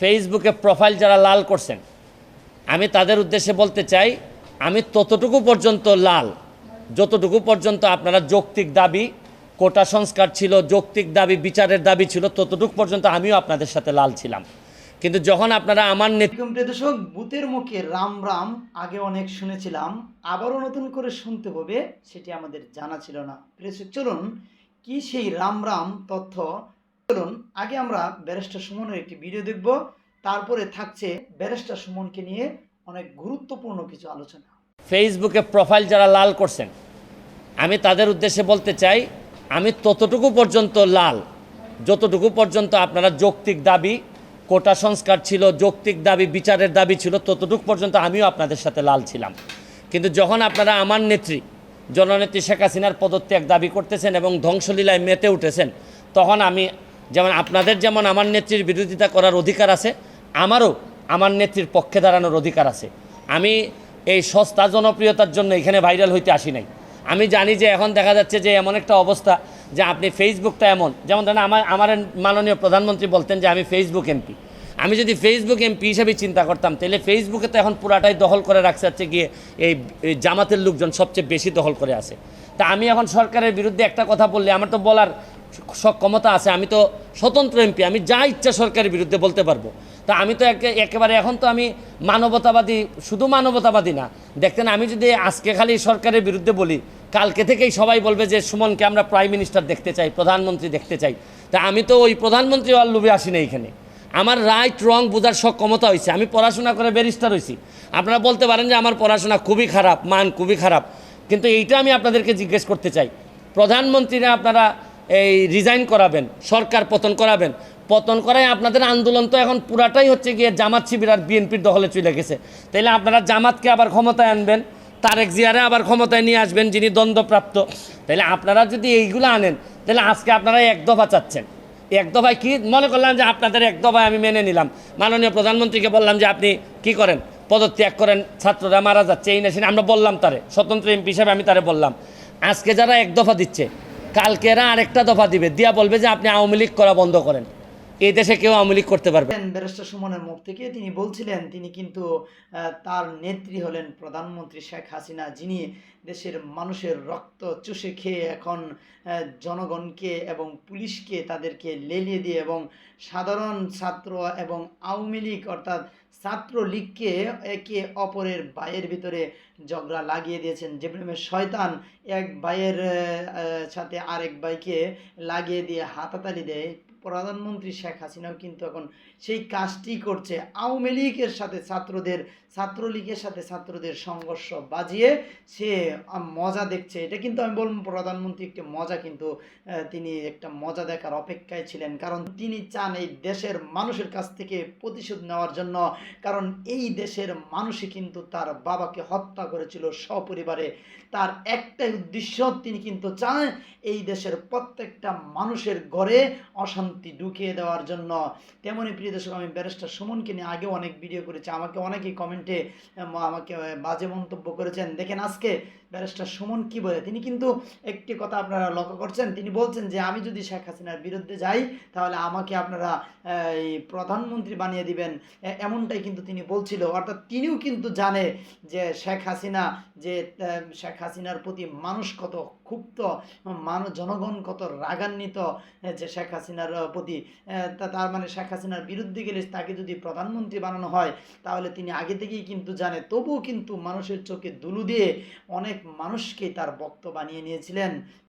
ফেসবুকে প্রোফাইল যারা লাল করছেন, আমি তাদের উদ্দেশ্যে বলতে চাই, আমি ততটুকু পর্যন্ত লাল, যতটুকু পর্যন্ত আপনারা যৌক্তিক দাবি, কোটা সংস্কার ছিল, যৌক্তিক দাবি, বিচারের দাবি ছিল, ততটুকু পর্যন্ত আমিও আপনাদের সাথে লাল ছিলাম। কিন্তু যখন আপনারা আমার প্রিয় দর্শক, ভূতের মুখে রাম রাম, আগে অনেক শুনেছিলাম, আবারও নতুন করে শুনতে হবে, সেটি আমাদের জানা ছিল না। চলুন, কি সেই রাম রাম তথ্য চলুন আগে আমরা ব্যারিস্টার সুমনের একটি ভিডিও দেখব, তারপরে থাকছে ব্যারিস্টার সুমনকে নিয়ে অনেক গুরুত্বপূর্ণ কিছু আলোচনা। ফেসবুকে প্রোফাইল যারা লাল করছেন, আমি তাদের উদ্দেশ্যে বলতে চাই, আমি ততটুকু পর্যন্ত লাল, যতটুকু পর্যন্ত আপনারা যৌক্তিক দাবি, কোটা সংস্কার ছিল, যৌক্তিক দাবি, বিচারের দাবি ছিল, ততটুকু পর্যন্ত আমিও আপনাদের সাথে লাল ছিলাম। কিন্তু যখন আপনারা আমার নেত্রী, জননেত্রী শেখ হাসিনার পদত্যাগ দাবি করতেছেন এবং ধ্বংসলীলায় মেতে উঠেছেন, তখন আমি যেমন আপনাদের যেমন আমার নেত্রীর বিরোধিতা করার অধিকার আছে, আমারও আমার নেত্রীর পক্ষে দাঁড়ানোর অধিকার আছে। আমি এই সস্তা জনপ্রিয়তার জন্য এখানে ভাইরাল হইতে আসি নাই। আমি জানি যে এখন দেখা যাচ্ছে যে এমন একটা অবস্থা যে আপনি ফেসবুকটা এমন, যেমন ধরেন আমার আমার মাননীয় প্রধানমন্ত্রী বলতেন যে আমি ফেসবুক এমপি। আমি যদি ফেসবুক এমপি হিসেবে চিন্তা করতাম, তাহলে ফেসবুকে তো এখন পুরাটাই দখল করে রাখছে হচ্ছে গিয়ে এই জামাতের লোকজন সবচেয়ে বেশি দখল করে আছে। তা আমি এখন সরকারের বিরুদ্ধে একটা কথা বললে, আমার তো বলার সক্ষমতা আছে, আমি তো স্বতন্ত্র এমপি, আমি যা ইচ্ছা সরকারের বিরুদ্ধে বলতে পারব। তা আমি তো একে- একেবারে এখন তো আমি মানবতাবাদী, শুধু মানবতাবাদী না। দেখতেন, আমি যদি আজকে খালি সরকারের বিরুদ্ধে বলি, কালকে থেকেই সবাই বলবে যে, সুমনকে আমরা প্রাইম মিনিস্টার দেখতে চাই, প্রধানমন্ত্রী দেখতে চাই। তা আমি তো ওই প্রধানমন্ত্রী আর লোভে আসি না এখানে। আমার রাইট, রং বোঝার সক্ষমতা হয়েছে। আমি পড়াশোনা করে ব্যারিস্টার হয়েছি। আপনারা বলতে পারেন যে, আমার পড়াশোনা খুবই খারাপ, মান খুবই খারাপ। কিন্তু এইটা আমি আপনাদেরকে জিজ্ঞেস করতে চাই। প্রধানমন্ত্রীরা আপনারা এই রিজাইন করাবেন, সরকার পতন করাবেন। পতন করায় আপনাদের আন্দোলন তো এখন পুরাটাই হচ্ছে গিয়ে জামাত শিবির আর বিএনপির দখলে চলে গেছে। তাইলে আপনারা জামাতকে আবার ক্ষমতায় আনবেন, তারেক জিয়ারে আবার ক্ষমতায় নিয়ে আসবেন যিনি দ্বন্দ্বপ্রাপ্ত। তাইলে আপনারা যদি এইগুলো আনেন তাহলে আজকে আপনারা এক দফা চাচ্ছেন। এক দফায় কী? মনে করলাম যে আপনাদের এক দফায় আমি মেনে নিলাম। মাননীয় প্রধানমন্ত্রীকে বললাম যে আপনি কি করেন? পদত্যাগ করেন, ছাত্ররা মারা যাচ্ছে, এই নেশিন আমরা বললাম তারে, স্বতন্ত্র এমপি হিসাবে আমি তারে বললাম। আজকে যারা এক দফা দিচ্ছে কালকে এরা আরেকটা দফা দিবে। দিয়া বলবে যে আপনি আওয়ামী লীগ করা বন্ধ করেন। এই দেশে কেউ আওয়ামী লীগ করতে পারবে। ব্যারিস্টার সুমনের মুখ থেকে তিনি বলছিলেন, তিনি কিন্তু তার নেত্রী হলেন প্রধানমন্ত্রী শেখ হাসিনা, যিনি দেশের মানুষের রক্ত চুষে খেয়ে এখন জনগণকে এবং পুলিশকে তাদেরকে লেলিয়ে দিয়ে এবং সাধারণ ছাত্র এবং আওয়ামী লীগ, অর্থাৎ ছাত্র লীগকে একে অপরের ভাইয়ের ভিতরে ঝগড়া লাগিয়ে দিয়েছেন যে প্রেমের শয়তান এক ভাইয়ের সাথে আরেক ভাইকে লাগিয়ে দিয়ে হাতাতালি দেয় প্রধানমন্ত্রী শেখ হাসিনাও কিন্তু এখন সেই কাজটি করছে। আওয়ামী লীগের সাথে ছাত্রদের, ছাত্রলীগের সাথে ছাত্রদের সংঘর্ষ বাজিয়ে সে মজা দেখছে। এটা কিন্তু আমি বলব, প্রধানমন্ত্রী একটি মজা কিন্তু তিনি একটা মজা দেখার অপেক্ষায় ছিলেন। কারণ তিনি চান এই দেশের মানুষের কাছ থেকে প্রতিশোধ নেওয়ার জন্য। কারণ এই দেশের মানুষই কিন্তু তার বাবাকে হত্যা করেছিল সপরিবারে। তার একটাই উদ্দেশ্য, তিনি কিন্তু চান এই দেশের প্রত্যেকটা মানুষের ঘরে অশান্তি ঢুকিয়ে দেওয়ার জন্য। তেমনই প্রিয় দর্শক, আমি ব্যারিস্টার সুমনকে নিয়ে আগে অনেক ভিডিও করেছি। আমাকে অনেকেই কমেন্টে আমাকে বাজে মন্তব্য করেছেন। দেখেন আজকে ব্যারিস্টার সুমন কি বলে? তিনি কিন্তু একটি কথা আপনারা লক্ষ্য করছেন। তিনি বলছেন যে, আমি যদি শেখ হাসিনার বিরুদ্ধে যাই, তাহলে আমাকে আপনারা এই প্রধানমন্ত্রী বানিয়ে দিবেন। এমনটাই কিন্তু তিনি বলছিল। অর্থাৎ তিনিও কিন্তু জানে যে, শেখ হাসিনা যে শেখ হাসিনার প্রতি মানুষ কত ক্ষুব্ধ মানুষ জনগণ কত রাগান্বিত যে শেখ হাসিনার প্রতি তার মানে শেখ হাসিনার বিরুদ্ধে গেলে তাকে যদি প্রধানমন্ত্রী বানানো হয়, তাহলে তিনি আগে থেকেই কিন্তু জানে। তবুও কিন্তু মানুষের চোখে দুলু দিয়ে অনেক মানুষকে তার বক্ত বানিয়ে নিয়েছিলেন।